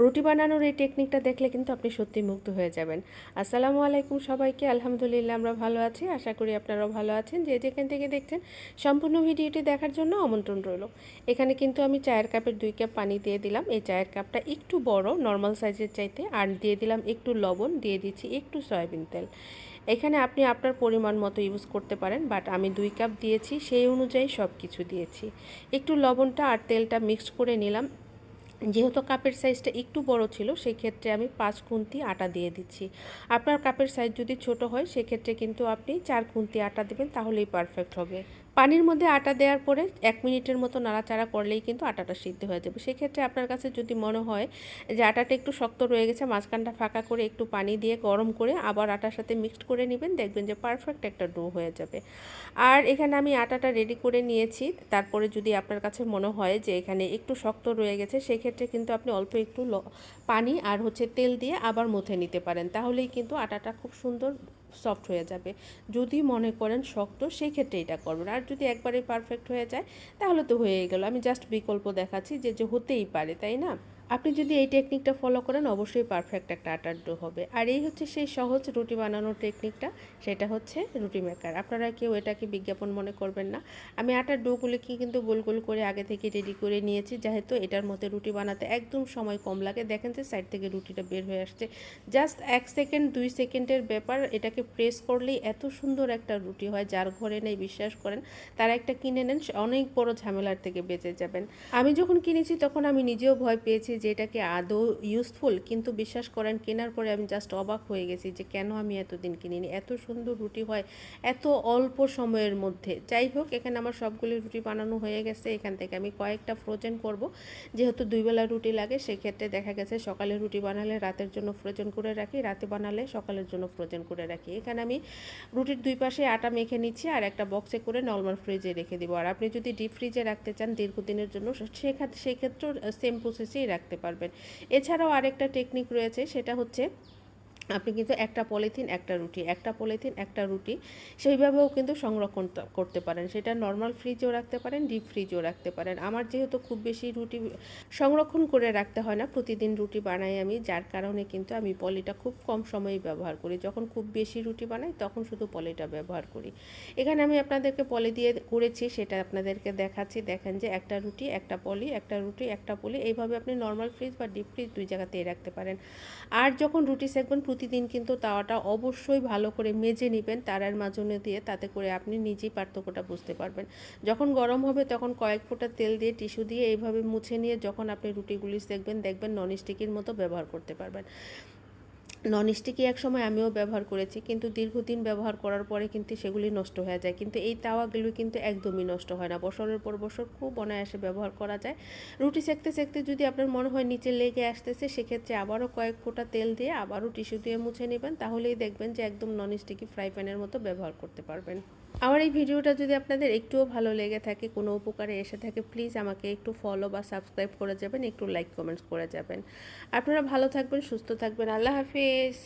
রুটি বানানোর এই টেকনিকটা দেখলে কিন্তু আপনি সত্যি মুগ্ধ হয়ে যাবেন। আসসালামু আলাইকুম সবাইকে, আলহামদুলিল্লাহ আমরা ভালো আছি, আশা করি আপনারাও ভালো আছেন। যে যেখান থেকে দেখছেন, সম্পূর্ণ ভিডিওটি দেখার জন্য আমন্ত্রণ রইল। এখানে কিন্তু আমি চায়ের কাপের দুই কাপ পানি দিয়ে দিলাম। এই চায়ের কাপটা একটু বড় নর্মাল সাইজের চাইতে, আর দিয়ে দিলাম একটু লবণ, দিয়ে দিচ্ছি একটু সয়াবিন তেল। এখানে আপনি আপনার পরিমাণ মতো ইউজ করতে পারেন বাট আমি দুই কাপ দিয়েছি, সেই অনুযায়ী সব কিছু দিয়েছি। একটু লবণটা আর তেলটা মিক্সড করে নিলাম। যেহেতু কাপের সাইজটা একটু বড় ছিল সেই ক্ষেত্রে আমি পাঁচ খুন্তি আটা দিয়ে দিচ্ছি। আপনার কাপের সাইজ যদি ছোট হয়, সেক্ষেত্রে কিন্তু আপনি চার খুন্তি আটা দেবেন, তাহলেই পারফেক্ট হবে। পানির মধ্যে আটা দেওয়ার পরে এক মিনিটের মতো নাড়াচাড়া করলেই কিন্তু আটাটা সিদ্ধ হয়ে যাবে। সেক্ষেত্রে আপনার কাছে যদি মনে হয় যে আটাটা একটু শক্ত রয়ে গেছে, মাঝখানটা ফাঁকা করে একটু পানি দিয়ে গরম করে আবার আটার সাথে মিক্সড করে নেবেন, দেখবেন যে পারফেক্ট একটা ডো হয়ে যাবে। আর এখানে আমি আটাটা রেডি করে নিয়েছি। তারপরে যদি আপনার কাছে মনে হয় যে এখানে একটু শক্ত রয়ে গেছে, সেক্ষেত্রে কিন্তু আপনি অল্প একটু পানি আর হচ্ছে তেল দিয়ে আবার মুথে নিতে পারেন। তাহলেই কিন্তু আটাটা খুব সুন্দর সফট হয়ে যাবে। যদি মনে করেন শক্ত সেই ক্ষেত্রে এটা করবেন। আর যদি একবারে পারফেক্ট হয়ে যায়, তাহলে তো হয়ে গেল। আমি জাস্ট বিকল্প দেখাচ্ছি যে যে হতেই পারে, তাই না? আপনি যদি এই টেকনিকটা ফলো করেন, অবশ্যই পারফেক্ট একটা আটার ডো হবে। আর এই হচ্ছে সেই সহজ রুটি বানানোর টেকনিকটা সেটা হচ্ছে রুটি মেকার আপনারা কেউ এটাকে বিজ্ঞাপন মনে করবেন না। আমি আটার ডোগুলিকে কিন্তু গোল গোল করে আগে থেকে রেডি করে নিয়েছি, যেহেতু এটার মধ্যে রুটি বানাতে একদম সময় কম লাগে। দেখেন যে সাইড থেকে রুটিটা বের হয়ে আসছে। জাস্ট এক সেকেন্ড দুই সেকেন্ডের ব্যাপার, এটাকে প্রেস করলেই এত সুন্দর একটা রুটি হয়, যার ঘরে নেই, বিশ্বাস করেন, তারা একটা কিনে নেন, অনেক বড় ঝামেলার থেকে বেঁচে যাবেন। আমি যখন কিনেছি, তখন আমি নিজেও ভয় পেয়েছি যে এটাকে আদৌ ইউজফুল কিন্তু বিশ্বাস করেন কেনার পরে আমি জাস্ট অবাক হয়ে গেছি যে কেন আমি এতদিন কিনিনি। এত সুন্দর রুটি হয়, এত অল্প সময়ের মধ্যে। যাই হোক, এখানে আমার সবগুলি রুটি বানানো হয়ে গেছে। এখান থেকে আমি কয়েকটা ফ্রোজেন করব। যেহেতু দুইবেলা রুটি লাগে, সেক্ষেত্রে দেখা গেছে সকালে রুটি বানালে রাতের জন্য ফ্রোজেন করে রাখি, রাতে বানালে সকালের জন্য ফ্রোজেন করে রাখি। এখানে আমি রুটির দুই পাশে আটা মেখে নিচ্ছি আর একটা বক্সে করে নর্মাল ফ্রিজে রেখে দিব। আর আপনি যদি ডিপ ফ্রিজে রাখতে চান দীর্ঘদিনের জন্য সেক্ষেত্রে সেক্ষেত্রেও সেম প্রসেসেই রাখতে পারবেন। এছাড়াও আরেকটা টেকনিক রয়েছে সেটা হচ্ছে আপনি কিন্তু একটা পলিথিন, একটা রুটি, একটা পলিথিন, একটা রুটি, সেইভাবেও কিন্তু সংরক্ষণ করতে পারেন। সেটা নর্মাল ফ্রিজেও রাখতে পারেন ডিপ ফ্রিজেও রাখতে পারেন। আমার যেহেতু খুব বেশি রুটি সংরক্ষণ করে রাখতে হয় না, প্রতিদিন রুটি বানাই আমি, যার কারণে কিন্তু আমি পলিটা খুব কম সময়ে ব্যবহার করি। যখন খুব বেশি রুটি বানাই, তখন শুধু পলিটা ব্যবহার করি। এখানে আমি আপনাদেরকে পলি দিয়ে করেছি, সেটা আপনাদেরকে দেখাচ্ছি। দেখেন যে একটা রুটি, একটা পলি, একটা রুটি, একটা পলি, এইভাবে আপনি নর্মাল ফ্রিজ বা ডিপ ফ্রিজ দুই জায়গাতেই রাখতে পারেন। আর যখন রুটি সেকবেন প্রতিদিন কিন্তু তাওয়াটা অবশ্যই ভালো করে মেজে নেবেন তারার মাজনে দিয়ে, তাতে করে আপনি নিজেই পার্থক্যটা বুঝতে পারবেন। যখন গরম হবে তখন কয়েক ফোঁটা তেল দিয়ে টিস্যু দিয়ে এইভাবে মুছে নিয়ে যখন আপনি রুটিগুলি দেখবেন দেখবেন ননস্টিকের মতো ব্যবহার করতে পারবেন। নন স্টিকি এক সময় আমিও ব্যবহার করেছি, কিন্তু দীর্ঘদিন ব্যবহার করার পরে কিন্তু সেগুলি নষ্ট হয়ে যায়। কিন্তু এই তাওয়াগুলো কিন্তু একদমই নষ্ট হয় না। বছরের পর বছর খুব অনায়াসে ব্যবহার করা যায়। রুটি সেকতে সেকতে যদি আপনার মনে হয় নিচে লেগে আসতেছে, সেক্ষেত্রে আবারও কয়েক ফোঁটা তেল দিয়ে আবারও টিস্যু দিয়ে মুছে নেবেন। তাহলেই দেখবেন যে একদম নন স্টিকি ফ্রাই প্যানের মতো ব্যবহার করতে পারবেন। আমার এই ভিডিওটা যদি আপনাদের একটুও ভালো লেগে থাকে, কোনো উপকারে এসে থাকে প্লিজ আমাকে একটু ফলো বা সাবস্ক্রাইব করে যাবেন, একটু লাইক কমেন্টস করে যাবেন। আপনারা ভালো থাকবেন, সুস্থ থাকবেন। আল্লাহ হাফিজ।